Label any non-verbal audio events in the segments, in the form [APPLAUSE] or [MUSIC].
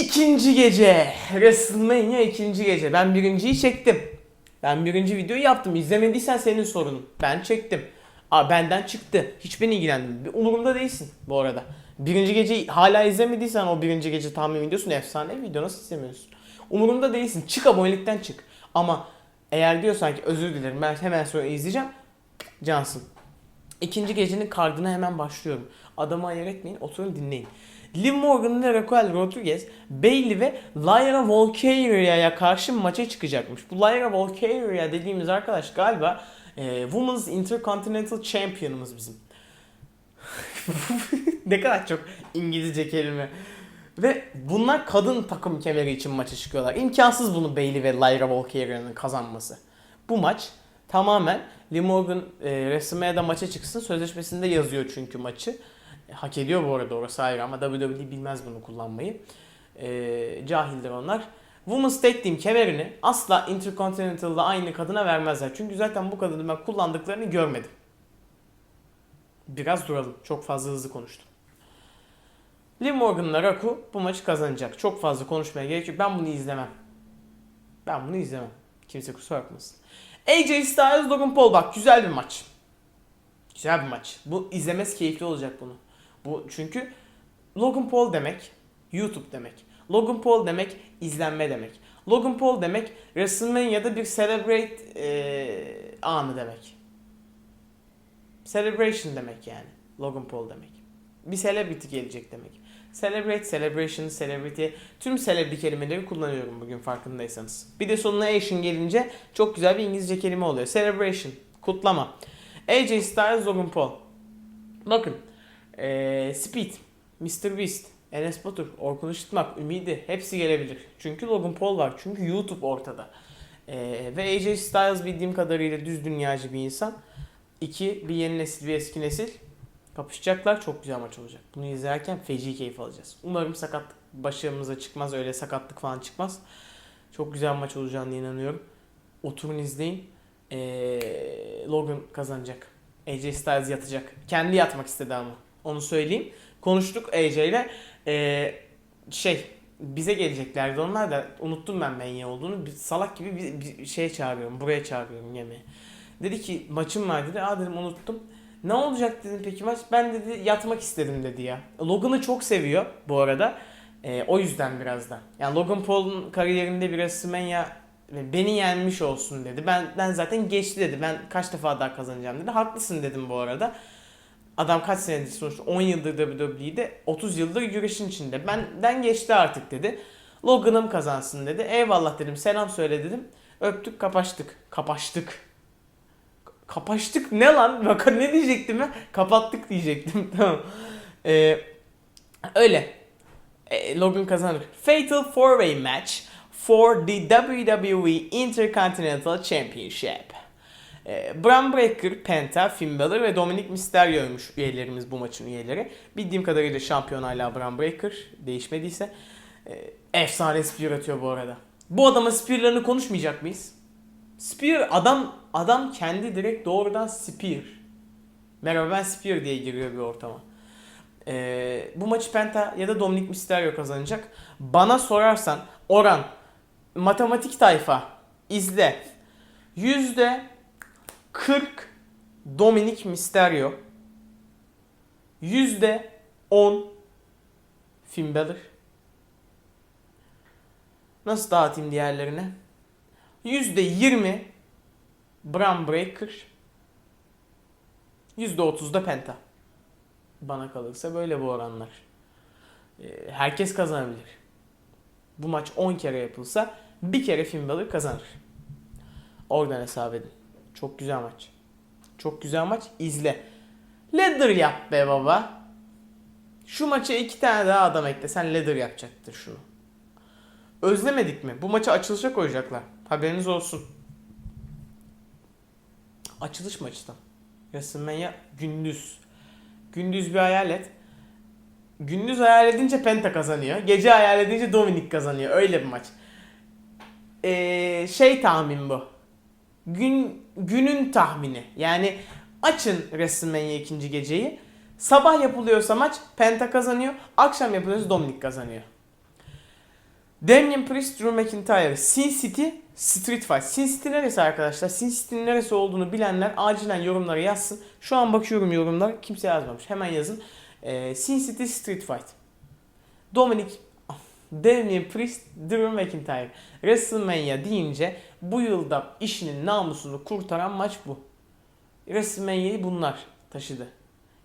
İkinci gece. WrestleMania ikinci gece. Ben birinciyi çektim. Ben birinci videoyu yaptım. İzlemediysen senin sorunun. Ben çektim. Aa, benden çıktı. Hiç beni ilgilendirmiyor. Umurumda değilsin bu arada. Birinci geceyi hala izlemediysen o birinci gece tahmin videosunu efsane video nasıl izlemiyorsun? Umurumda değilsin. Çık abonelikten çık. Ama eğer diyorsan ki özür dilerim ben hemen sonra izleyeceğim. Cansın. İkinci gecenin kardına hemen başlıyorum. Adamı ayar etmeyin, oturun dinleyin. Liv Morgan ve Raquel Rodriguez, Bailey ve Lyra Valkyrie'ye karşı maça çıkacakmış. Bu Lyra Valkyria dediğimiz arkadaş galiba e, Women's Intercontinental Champion'ımız bizim. [LAUGHS] ne kadar çok İngilizce kelime. Ve bunlar kadın takım kemeri için maça çıkıyorlar. İmkansız bunu Bailey ve Lyra Valkyria'nın kazanması. Bu maç tamamen Liv Morgan e, WrestleMania'da maça çıksın. Sözleşmesinde yazıyor çünkü maçı. Hak ediyor bu arada orası ayrı ama WWE bilmez bunu kullanmayı. E, cahildir onlar. Women's Tag Team kemerini asla Intercontinental'da aynı kadına vermezler. Çünkü zaten bu kadını ben kullandıklarını görmedim. Biraz duralım. Çok fazla hızlı konuştum. Liv Morgan'la Raku bu maçı kazanacak. Çok fazla konuşmaya gerek yok. Ben bunu izlemem. Ben bunu izlemem. Kimse kusura bakmasın. AJ Styles Logan Paul bak güzel bir maç. Güzel bir maç. Bu izlemesi keyifli olacak bunu. Bu çünkü Logan Paul demek YouTube demek. Logan Paul demek izlenme demek. Logan Paul demek WrestleMania'da bir celebrate eee, anı demek. Celebration demek yani. Logan Paul demek. Bir celebrity gelecek demek. Celebrate, celebration, celebrity. Tüm celebrity kelimeleri kullanıyorum bugün farkındaysanız. Bir de sonuna Asian gelince çok güzel bir İngilizce kelime oluyor. Celebration, kutlama. AJ Styles, Logan Paul. Bakın. Ee, Speed, Mr. Beast, Enes Batur, Orkun Işıtmak, Ümidi hepsi gelebilir. Çünkü Logan Paul var. Çünkü YouTube ortada. Ee, ve AJ Styles bildiğim kadarıyla düz dünyacı bir insan. İki, bir yeni nesil bir eski nesil. Kapışacaklar. Çok güzel maç olacak. Bunu izlerken feci keyif alacağız. Umarım sakatlık başımıza çıkmaz. Öyle sakatlık falan çıkmaz. Çok güzel maç olacağını inanıyorum. Oturun izleyin. Ee, Logan kazanacak. AJ Styles yatacak. Kendi yatmak istedi ama. Onu söyleyeyim. Konuştuk AJ ile. Ee, şey bize geleceklerdi onlar da unuttum ben Menya olduğunu. Bir salak gibi bir, bir şey çağırıyorum. Buraya çağırıyorum yemeğe. Dedi ki maçım var dedi. Aa dedim unuttum. Ne olacak dedim peki maç? Ben dedi yatmak istedim dedi ya. Logan'ı çok seviyor bu arada. Ee, o yüzden biraz da. Yani Logan Paul'un kariyerinde bir WrestleMania beni yenmiş olsun dedi. Benden zaten geçti dedi. Ben kaç defa daha kazanacağım dedi. Haklısın dedim bu arada. Adam kaç senedir sonuçta 10 yıldır WWE'de 30 yıldır güreşin içinde. Benden geçti artık dedi. Logan'ım kazansın dedi. Eyvallah dedim. Selam söyle dedim. Öptük kapaştık. Kapaştık. Kapaştık ne lan? [LAUGHS] Bak ne diyecektim ben? Kapattık diyecektim. [LAUGHS] tamam. Ee, öyle. Ee, Logan kazanır. Fatal 4-Way Match for the WWE Intercontinental Championship. Ee, Bram Breakker, Penta, Finn Balor ve Dominic Mysterio'ymuş üyelerimiz bu maçın üyeleri. Bildiğim kadarıyla şampiyon hala Bram Breakker. Değişmediyse. Ee, efsane spear atıyor bu arada. Bu adamın spearlarını konuşmayacak mıyız? Spear adam adam kendi direkt doğrudan Spear. Merhaba ben Spear diye giriyor bir ortama. Ee, bu maçı Penta ya da Dominic Mysterio kazanacak. Bana sorarsan oran matematik tayfa izle. Yüzde 40 Dominic Mysterio. Yüzde 10 Finn Balor. Nasıl dağıtayım diğerlerine? %20 Bram Breaker. %30 da Penta. Bana kalırsa böyle bu oranlar. Ee, Herkes kazanabilir. Bu maç 10 kere yapılsa bir kere Finn Balor kazanır. Oradan hesap edin. Çok güzel maç. Çok güzel maç. İzle. Ladder yap be baba. Şu maça iki tane daha adam eklesen ladder yapacaktır şunu. Özlemedik mi? Bu maçı açılışa koyacaklar. Haberiniz olsun. Açılış da. WrestleMania gündüz. Gündüz bir hayal et. Gündüz hayal edince Penta kazanıyor. Gece hayal edince Dominic kazanıyor. Öyle bir maç. Ee, şey tahmin bu. Gün günün tahmini. Yani açın WrestleMania ikinci geceyi. Sabah yapılıyorsa maç Penta kazanıyor. Akşam yapılıyorsa Dominic kazanıyor. Damien Priest, Drew McIntyre, Sin City, Street Fight. Sin City neresi arkadaşlar? Sin City'nin neresi olduğunu bilenler acilen yorumlara yazsın. Şu an bakıyorum yorumlar. Kimse yazmamış. Hemen yazın. Ee, Sin City Street Fight. Dominic Damien Priest, Drew McIntyre. WrestleMania deyince bu yılda işinin namusunu kurtaran maç bu. WrestleMania'yı bunlar taşıdı.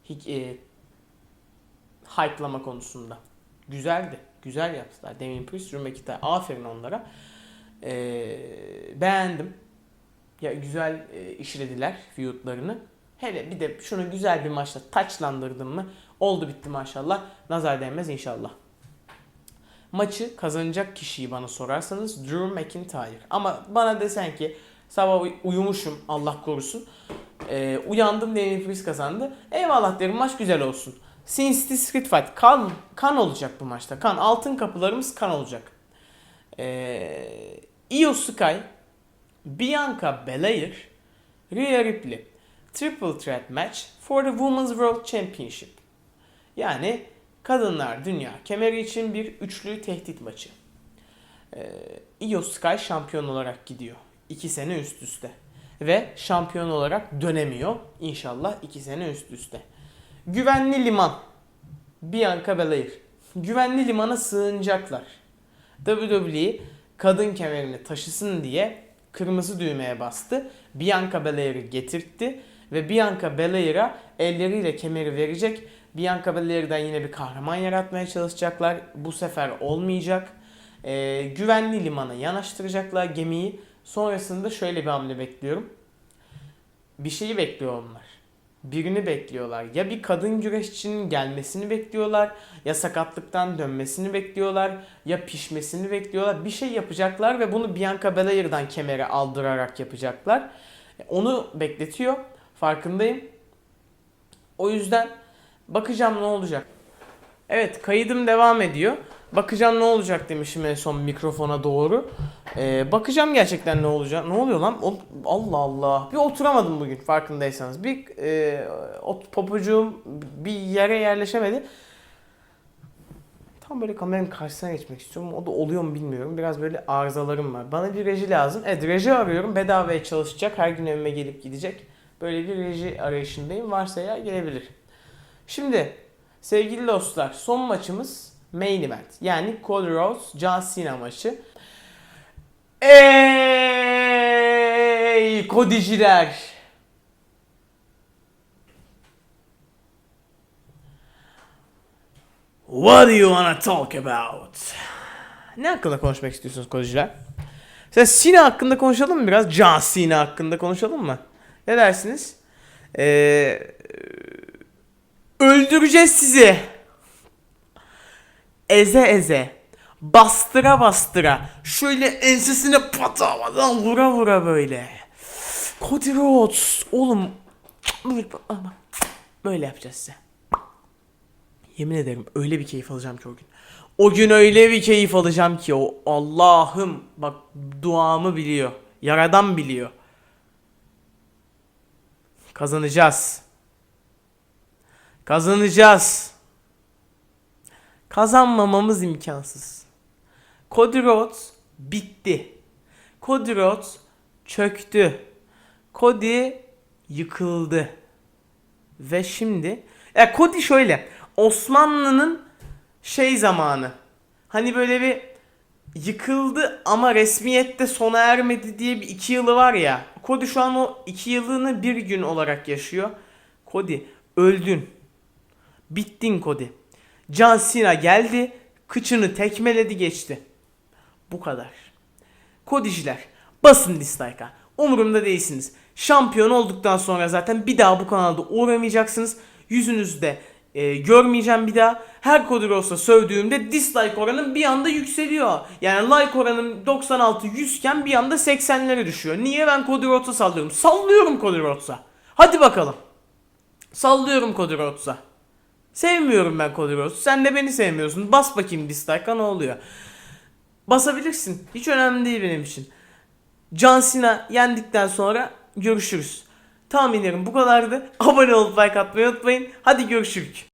Hik- e, hype'lama konusunda. Güzeldi. Güzel yaptılar. Damien Priest, Drew McIntyre. Aferin onlara. Ee, beğendim. Ya güzel e, işlediler feudlarını. Hele bir de şunu güzel bir maçla taçlandırdım mı oldu bitti maşallah. Nazar değmez inşallah. Maçı kazanacak kişiyi bana sorarsanız Drew McIntyre. Ama bana desen ki sabah uy- uyumuşum Allah korusun. Ee, uyandım Damien Priest kazandı. Eyvallah derim maç güzel olsun. Sin City Street Fight kan, kan olacak bu maçta. Kan altın kapılarımız kan olacak. Ee, Io Sky, Bianca Belair, Rhea Ripley. Triple Threat Match for the Women's World Championship. Yani kadınlar dünya kemeri için bir üçlü tehdit maçı. Ee, Io Sky şampiyon olarak gidiyor. iki sene üst üste. Ve şampiyon olarak dönemiyor. İnşallah iki sene üst üste. Güvenli liman. Bianca Belair. Güvenli limana sığınacaklar. WWE kadın kemerini taşısın diye kırmızı düğmeye bastı. Bianca Belair'i getirtti ve Bianca Belair'a elleriyle kemeri verecek. Bianca Belair'den yine bir kahraman yaratmaya çalışacaklar. Bu sefer olmayacak. Ee, güvenli limana yanaştıracaklar gemiyi. Sonrasında şöyle bir hamle bekliyorum. Bir şeyi bekliyor onlar. Birini bekliyorlar. Ya bir kadın güreşçinin gelmesini bekliyorlar, ya sakatlıktan dönmesini bekliyorlar, ya pişmesini bekliyorlar. Bir şey yapacaklar ve bunu Bianca Belair'dan kemere aldırarak yapacaklar. Onu bekletiyor. Farkındayım. O yüzden bakacağım ne olacak. Evet kayıdım devam ediyor. Bakacağım ne olacak demişim en son mikrofona doğru. Ee, bakacağım gerçekten ne olacak. Ne oluyor lan? O- Allah Allah. Bir oturamadım bugün farkındaysanız. Bir e, ot, papucuğum bir yere yerleşemedi. Tam böyle kameranın karşısına geçmek istiyorum. O da oluyor mu bilmiyorum. Biraz böyle arızalarım var. Bana bir reji lazım. Evet reji arıyorum. Bedavaya çalışacak. Her gün evime gelip gidecek. Böyle bir reji arayışındayım. Varsa ya gelebilir. Şimdi sevgili dostlar son maçımız main event. Yani Cody Rhodes John Cena maçı. Ey kodiciler. What do you wanna talk about? Ne hakkında konuşmak istiyorsunuz kodiciler? Sen Cena hakkında konuşalım mı biraz? John Cena hakkında konuşalım mı? Ne dersiniz? Ee, öldüreceğiz sizi. Eze eze. Bastıra bastıra. Şöyle ensesine patamadan vura vura böyle. Cody Rhodes. Oğlum. Böyle yapacağız size. Yemin ederim öyle bir keyif alacağım ki o gün. O gün öyle bir keyif alacağım ki o Allah'ım bak duamı biliyor. Yaradan biliyor. Kazanacağız. Kazanacağız. Kazanmamamız imkansız. Cody Rhodes bitti. Cody Rhodes çöktü. Cody yıkıldı. Ve şimdi ya Cody şöyle Osmanlı'nın şey zamanı. Hani böyle bir yıkıldı ama resmiyette sona ermedi diye bir iki yılı var ya. Cody şu an o iki yılını bir gün olarak yaşıyor. Cody öldün. Bittin Cody. John Cena geldi. Kıçını tekmeledi geçti. Bu kadar. Kodiciler basın dislike'a. Umurumda değilsiniz. Şampiyon olduktan sonra zaten bir daha bu kanalda uğramayacaksınız. Yüzünüzde e, görmeyeceğim bir daha. Her Cody Rhodes'a sövdüğümde dislike oranım bir anda yükseliyor. Yani like oranım 96 100 iken bir anda 80'lere düşüyor. Niye ben Cody Rhodes'a sallıyorum? Sallıyorum Cody Rhodes'a. Hadi bakalım. Sallıyorum Cody Rhodes'a. Sevmiyorum ben Cody Rhodes'u. Sen de beni sevmiyorsun. Bas bakayım dislike'a ne oluyor? Basabilirsin. Hiç önemli değil benim için. John Cena yendikten sonra görüşürüz. Tahminlerim bu kadardı. Abone olup like atmayı unutmayın. Hadi görüşürüz.